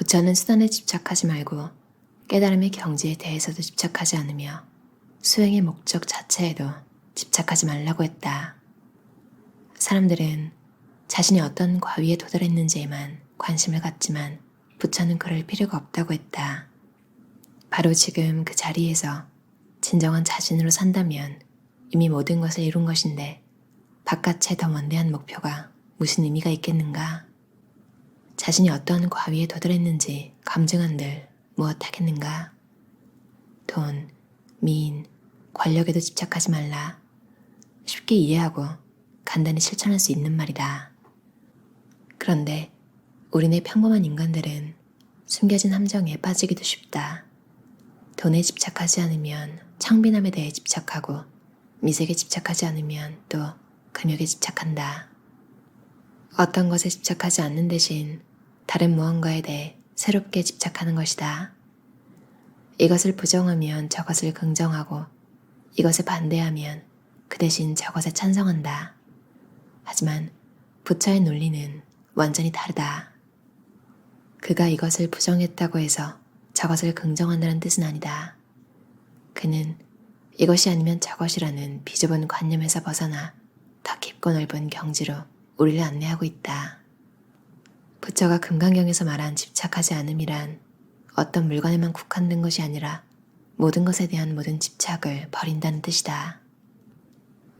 부처는 수단에 집착하지 말고 깨달음의 경지에 대해서도 집착하지 않으며 수행의 목적 자체에도 집착하지 말라고 했다. 사람들은 자신이 어떤 과위에 도달했는지에만 관심을 갖지만 부처는 그럴 필요가 없다고 했다. 바로 지금 그 자리에서 진정한 자신으로 산다면 이미 모든 것을 이룬 것인데 바깥에 더 원대한 목표가 무슨 의미가 있겠는가? 자신이 어떤 과위에 도달했는지 감증한들 무엇 하겠는가? 돈, 미인, 권력에도 집착하지 말라. 쉽게 이해하고 간단히 실천할 수 있는 말이다. 그런데 우리네 평범한 인간들은 숨겨진 함정에 빠지기도 쉽다. 돈에 집착하지 않으면 청빈함에 대해 집착하고 미색에 집착하지 않으면 또 금욕에 집착한다. 어떤 것에 집착하지 않는 대신 다른 무언가에 대해 새롭게 집착하는 것이다. 이것을 부정하면 저것을 긍정하고 이것에 반대하면 그 대신 저것에 찬성한다. 하지만 부처의 논리는 완전히 다르다. 그가 이것을 부정했다고 해서 저것을 긍정한다는 뜻은 아니다. 그는 이것이 아니면 저것이라는 비좁은 관념에서 벗어나 더 깊고 넓은 경지로 우리를 안내하고 있다. 부처가 금강경에서 말한 집착하지 않음이란 어떤 물건에만 국한된 것이 아니라 모든 것에 대한 모든 집착을 버린다는 뜻이다.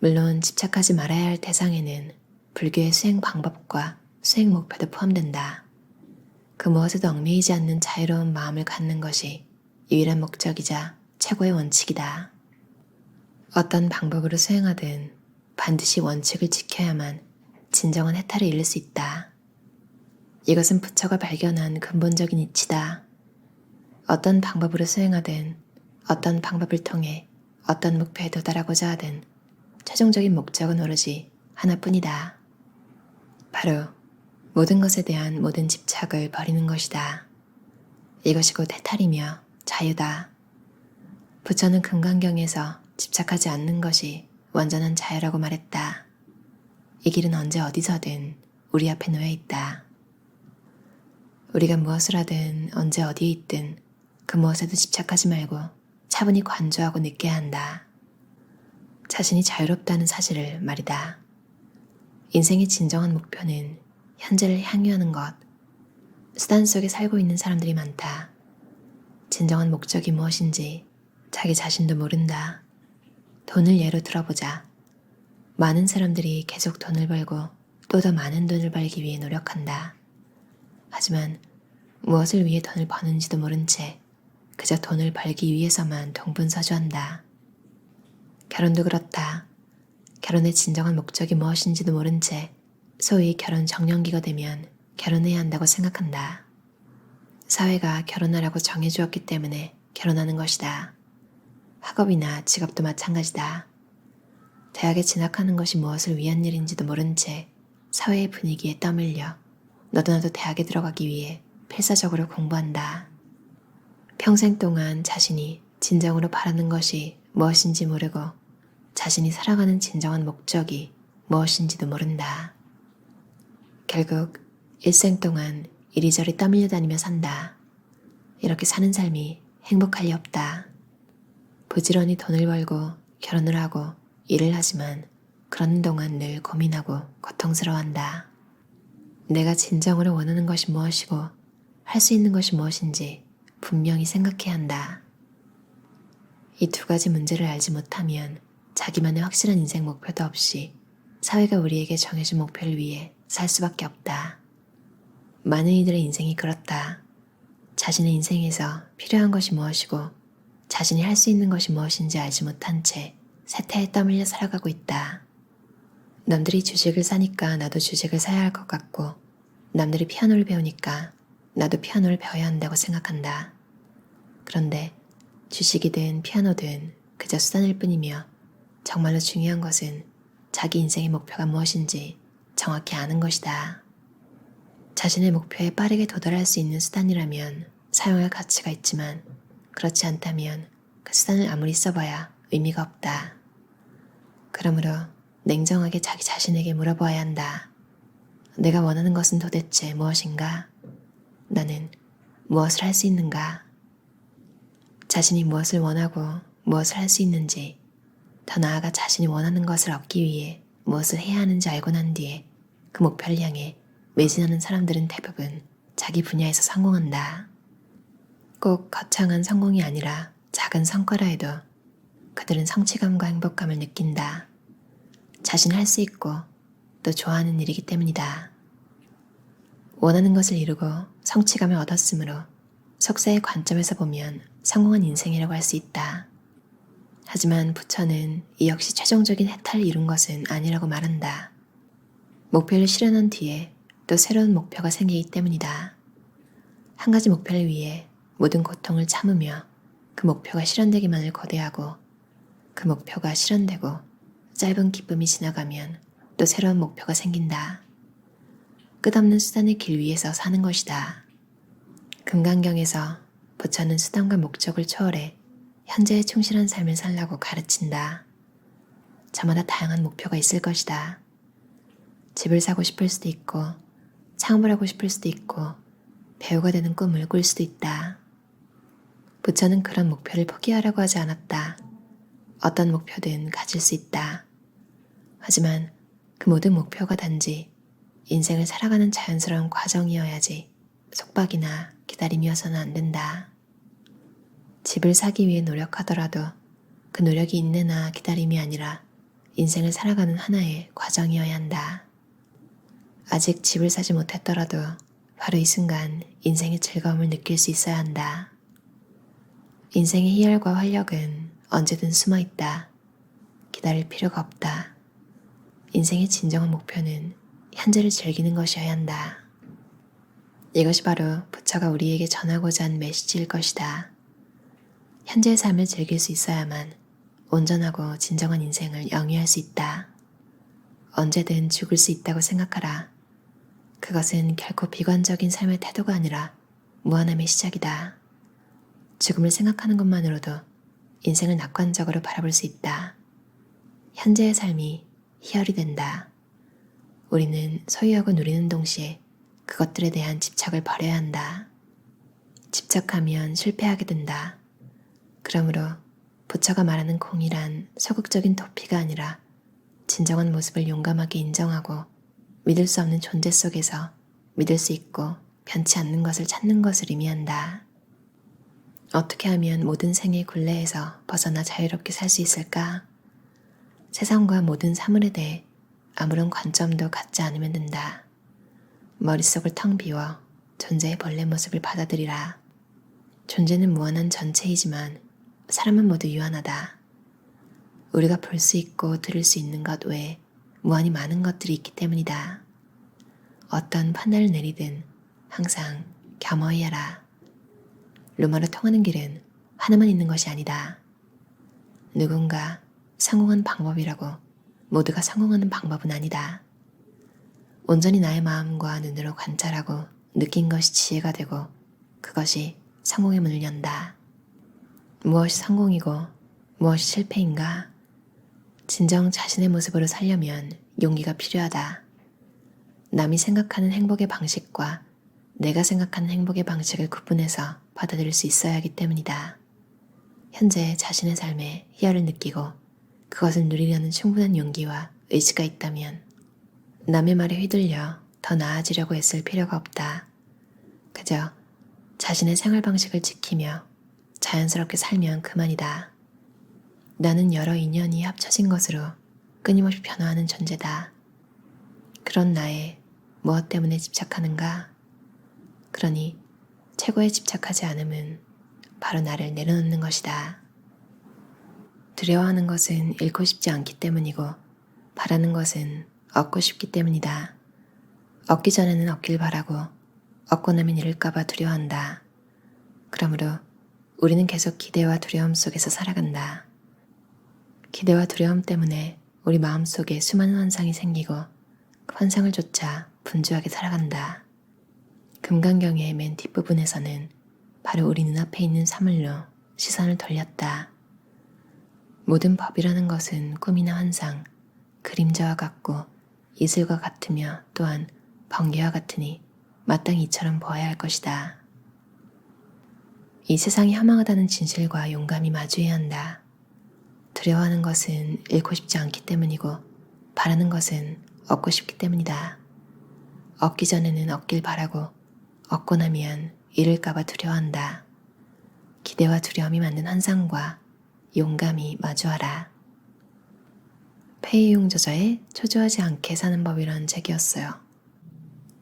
물론 집착하지 말아야 할 대상에는 불교의 수행 방법과 수행 목표도 포함된다. 그 무엇에도 얽매이지 않는 자유로운 마음을 갖는 것이 유일한 목적이자 최고의 원칙이다. 어떤 방법으로 수행하든 반드시 원칙을 지켜야만 진정한 해탈을 이룰 수 있다. 이것은 부처가 발견한 근본적인 이치다. 어떤 방법으로 수행하든 어떤 방법을 통해 어떤 목표에 도달하고자 하든 최종적인 목적은 오로지 하나뿐이다. 바로 모든 것에 대한 모든 집착을 버리는 것이다. 이것이 곧 해탈이며 자유다. 부처는 금강경에서 집착하지 않는 것이 완전한 자유라고 말했다. 이 길은 언제 어디서든 우리 앞에 놓여 있다. 우리가 무엇을 하든 언제 어디에 있든 그 무엇에도 집착하지 말고 차분히 관조하고 느껴야 한다. 자신이 자유롭다는 사실을 말이다. 인생의 진정한 목표는 현재를 향유하는 것. 수단 속에 살고 있는 사람들이 많다. 진정한 목적이 무엇인지 자기 자신도 모른다. 돈을 예로 들어보자. 많은 사람들이 계속 돈을 벌고 또 더 많은 돈을 벌기 위해 노력한다. 하지만 무엇을 위해 돈을 버는지도 모른 채 그저 돈을 벌기 위해서만 동분서주한다. 결혼도 그렇다. 결혼의 진정한 목적이 무엇인지도 모른 채 소위 결혼 정년기가 되면 결혼해야 한다고 생각한다. 사회가 결혼하라고 정해주었기 때문에 결혼하는 것이다. 학업이나 직업도 마찬가지다. 대학에 진학하는 것이 무엇을 위한 일인지도 모른 채 사회의 분위기에 떠밀려 너도 나도 대학에 들어가기 위해 필사적으로 공부한다. 평생 동안 자신이 진정으로 바라는 것이 무엇인지 모르고 자신이 살아가는 진정한 목적이 무엇인지도 모른다. 결국 일생 동안 이리저리 떠밀려 다니며 산다. 이렇게 사는 삶이 행복할 리 없다. 부지런히 돈을 벌고 결혼을 하고 일을 하지만 그러는 동안 늘 고민하고 고통스러워한다. 내가 진정으로 원하는 것이 무엇이고 할 수 있는 것이 무엇인지 분명히 생각해야 한다. 이 두 가지 문제를 알지 못하면 자기만의 확실한 인생 목표도 없이 사회가 우리에게 정해준 목표를 위해 살 수밖에 없다. 많은 이들의 인생이 그렇다. 자신의 인생에서 필요한 것이 무엇이고 자신이 할 수 있는 것이 무엇인지 알지 못한 채 세태에 떠밀려 살아가고 있다. 남들이 주식을 사니까 나도 주식을 사야 할 것 같고 남들이 피아노를 배우니까 나도 피아노를 배워야 한다고 생각한다. 그런데 주식이든 피아노든 그저 수단일 뿐이며 정말로 중요한 것은 자기 인생의 목표가 무엇인지 정확히 아는 것이다. 자신의 목표에 빠르게 도달할 수 있는 수단이라면 사용할 가치가 있지만 그렇지 않다면 그 수단을 아무리 써봐야 의미가 없다. 그러므로 냉정하게 자기 자신에게 물어보아야 한다. 내가 원하는 것은 도대체 무엇인가? 나는 무엇을 할 수 있는가? 자신이 무엇을 원하고 무엇을 할 수 있는지, 더 나아가 자신이 원하는 것을 얻기 위해 무엇을 해야 하는지 알고 난 뒤에 그 목표를 향해 매진하는 사람들은 대부분 자기 분야에서 성공한다. 꼭 거창한 성공이 아니라 작은 성과라 해도 그들은 성취감과 행복감을 느낀다. 자신이 할 수 있고 또 좋아하는 일이기 때문이다. 원하는 것을 이루고 성취감을 얻었으므로 석사의 관점에서 보면 성공한 인생이라고 할 수 있다. 하지만 부처는 이 역시 최종적인 해탈을 이룬 것은 아니라고 말한다. 목표를 실현한 뒤에 또 새로운 목표가 생기기 때문이다. 한 가지 목표를 위해 모든 고통을 참으며 그 목표가 실현되기만을 고대하고 그 목표가 실현되고 짧은 기쁨이 지나가면 또 새로운 목표가 생긴다. 끝없는 수단의 길 위에서 사는 것이다. 금강경에서 부처는 수단과 목적을 초월해 현재에 충실한 삶을 살라고 가르친다. 저마다 다양한 목표가 있을 것이다. 집을 사고 싶을 수도 있고, 창업을 하고 싶을 수도 있고, 배우가 되는 꿈을 꿀 수도 있다. 부처는 그런 목표를 포기하라고 하지 않았다. 어떤 목표든 가질 수 있다. 하지만 그 모든 목표가 단지 인생을 살아가는 자연스러운 과정이어야지 속박이나 기다림이어서는 안 된다. 집을 사기 위해 노력하더라도 그 노력이 인내나 기다림이 아니라 인생을 살아가는 하나의 과정이어야 한다. 아직 집을 사지 못했더라도 바로 이 순간 인생의 즐거움을 느낄 수 있어야 한다. 인생의 희열과 활력은 언제든 숨어 있다. 기다릴 필요가 없다. 인생의 진정한 목표는 현재를 즐기는 것이어야 한다. 이것이 바로 부처가 우리에게 전하고자 한 메시지일 것이다. 현재의 삶을 즐길 수 있어야만 온전하고 진정한 인생을 영위할 수 있다. 언제든 죽을 수 있다고 생각하라. 그것은 결코 비관적인 삶의 태도가 아니라 무한함의 시작이다. 죽음을 생각하는 것만으로도 인생을 낙관적으로 바라볼 수 있다. 현재의 삶이 희열이 된다. 우리는 소유하고 누리는 동시에 그것들에 대한 집착을 버려야 한다. 집착하면 실패하게 된다. 그러므로 부처가 말하는 공이란 소극적인 도피가 아니라 진정한 모습을 용감하게 인정하고 믿을 수 없는 존재 속에서 믿을 수 있고 변치 않는 것을 찾는 것을 의미한다. 어떻게 하면 모든 생의 굴레에서 벗어나 자유롭게 살 수 있을까? 세상과 모든 사물에 대해 아무런 관점도 갖지 않으면 된다. 머릿속을 텅 비워 존재의 본래 모습을 받아들이라. 존재는 무한한 전체이지만 사람은 모두 유한하다. 우리가 볼 수 있고 들을 수 있는 것 외에 무한히 많은 것들이 있기 때문이다. 어떤 판단을 내리든 항상 겸허히 하라. 로마로 통하는 길은 하나만 있는 것이 아니다. 누군가 성공한 방법이라고 모두가 성공하는 방법은 아니다. 온전히 나의 마음과 눈으로 관찰하고 느낀 것이 지혜가 되고 그것이 성공의 문을 연다. 무엇이 성공이고 무엇이 실패인가? 진정 자신의 모습으로 살려면 용기가 필요하다. 남이 생각하는 행복의 방식과 내가 생각하는 행복의 방식을 구분해서 받아들일 수 있어야 하기 때문이다. 현재 자신의 삶에 희열을 느끼고 그것을 누리려는 충분한 용기와 의지가 있다면 남의 말에 휘둘려 더 나아지려고 애쓸 필요가 없다. 그저 자신의 생활 방식을 지키며 자연스럽게 살면 그만이다. 나는 여러 인연이 합쳐진 것으로 끊임없이 변화하는 존재다. 그런 나에 무엇 때문에 집착하는가? 그러니 최고에 집착하지 않음은 바로 나를 내려놓는 것이다. 두려워하는 것은 잃고 싶지 않기 때문이고 바라는 것은 얻고 싶기 때문이다. 얻기 전에는 얻길 바라고 얻고 나면 잃을까봐 두려워한다. 그러므로 우리는 계속 기대와 두려움 속에서 살아간다. 기대와 두려움 때문에 우리 마음 속에 수많은 환상이 생기고 그 환상을 쫓아 분주하게 살아간다. 금강경의 맨 뒷부분에서는 바로 우리 눈앞에 있는 사물로 시선을 돌렸다. 모든 법이라는 것은 꿈이나 환상, 그림자와 같고 이슬과 같으며 또한 번개와 같으니 마땅히 이처럼 보아야 할 것이다. 이 세상이 허망하다는 진실과 용감히 마주해야 한다. 두려워하는 것은 잃고 싶지 않기 때문이고 바라는 것은 얻고 싶기 때문이다. 얻기 전에는 얻길 바라고 얻고 나면 잃을까봐 두려워한다. 기대와 두려움이 만든 환상과 용감히 마주하라. 페이용 저자의 초조하지 않게 사는 법이라는 책이었어요.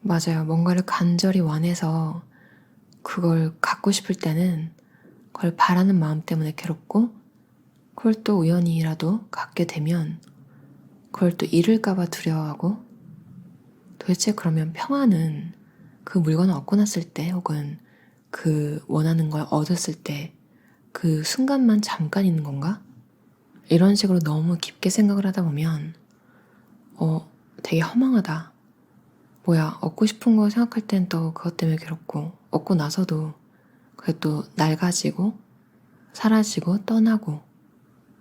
맞아요. 뭔가를 간절히 원해서 그걸 갖고 싶을 때는 그걸 바라는 마음 때문에 괴롭고 그걸 또 우연히라도 갖게 되면 그걸 또 잃을까봐 두려워하고 도대체 그러면 평화는 그 물건을 얻고 났을 때 혹은 그 원하는 걸 얻었을 때 그 순간만 잠깐 있는 건가? 이런 식으로 너무 깊게 생각을 하다 보면 어 되게 허망하다. 뭐야 얻고 싶은 거 생각할 땐 또 그것 때문에 괴롭고 얻고 나서도 그게 또 낡아지고 사라지고 떠나고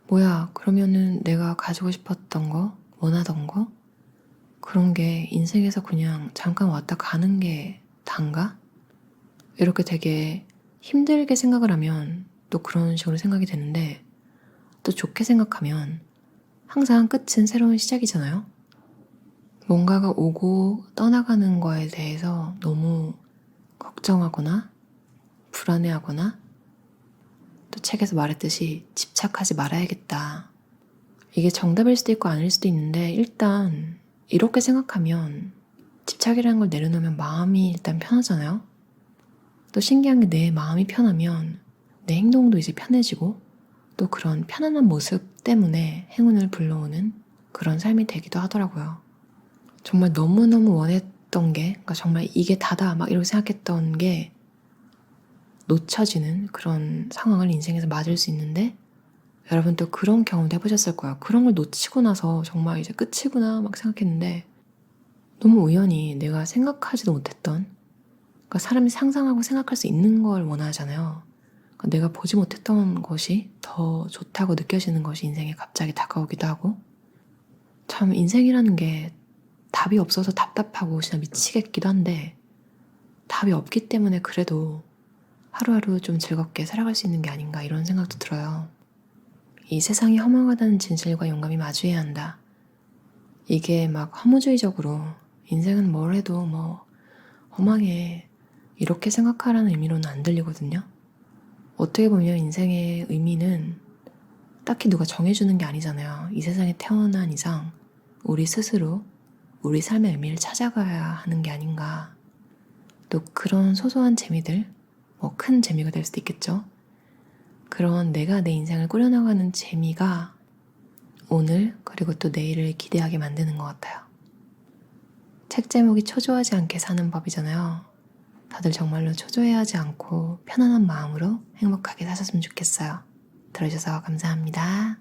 뭐야 그러면은 내가 가지고 싶었던 거 원하던 거 그런 게 인생에서 그냥 잠깐 왔다 가는 게 단가? 이렇게 되게 힘들게 생각을 하면 또 그런 식으로 생각이 되는데 또 좋게 생각하면 항상 끝은 새로운 시작이잖아요. 뭔가가 오고 떠나가는 거에 대해서 너무 걱정하거나 불안해하거나 또 책에서 말했듯이 집착하지 말아야겠다. 이게 정답일 수도 있고 아닐 수도 있는데 일단 이렇게 생각하면 집착이라는 걸 내려놓으면 마음이 일단 편하잖아요. 또 신기한 게 내 마음이 편하면 내 행동도 이제 편해지고 또 그런 편안한 모습 때문에 행운을 불러오는 그런 삶이 되기도 하더라고요. 정말 너무너무 원했던 게, 그러니까 정말 이게 다다 막 이렇게 생각했던 게 놓쳐지는 그런 상황을 인생에서 맞을 수 있는데 여러분 또 그런 경험도 해보셨을 거예요. 그런 걸 놓치고 나서 정말 이제 끝이구나 막 생각했는데 너무 우연히 내가 생각하지도 못했던 그러니까 사람이 상상하고 생각할 수 있는 걸 원하잖아요. 그러니까 내가 보지 못했던 것이 더 좋다고 느껴지는 것이 인생에 갑자기 다가오기도 하고 참 인생이라는 게 답이 없어서 답답하고 진짜 미치겠기도 한데 답이 없기 때문에 그래도 하루하루 좀 즐겁게 살아갈 수 있는 게 아닌가 이런 생각도 들어요. 이 세상이 허망하다는 진실과 용감히 마주해야 한다. 이게 막 허무주의적으로 인생은 뭘 해도 뭐 허망해 이렇게 생각하라는 의미로는 안 들리거든요. 어떻게 보면 인생의 의미는 딱히 누가 정해주는 게 아니잖아요. 이 세상에 태어난 이상 우리 스스로 우리 삶의 의미를 찾아가야 하는 게 아닌가. 또 그런 소소한 재미들, 뭐 큰 재미가 될 수도 있겠죠. 그런 내가 내 인생을 꾸려나가는 재미가 오늘 그리고 또 내일을 기대하게 만드는 것 같아요. 책 제목이 초조하지 않게 사는 법이잖아요. 다들 정말로 초조해하지 않고 편안한 마음으로 행복하게 사셨으면 좋겠어요. 들어주셔서 감사합니다.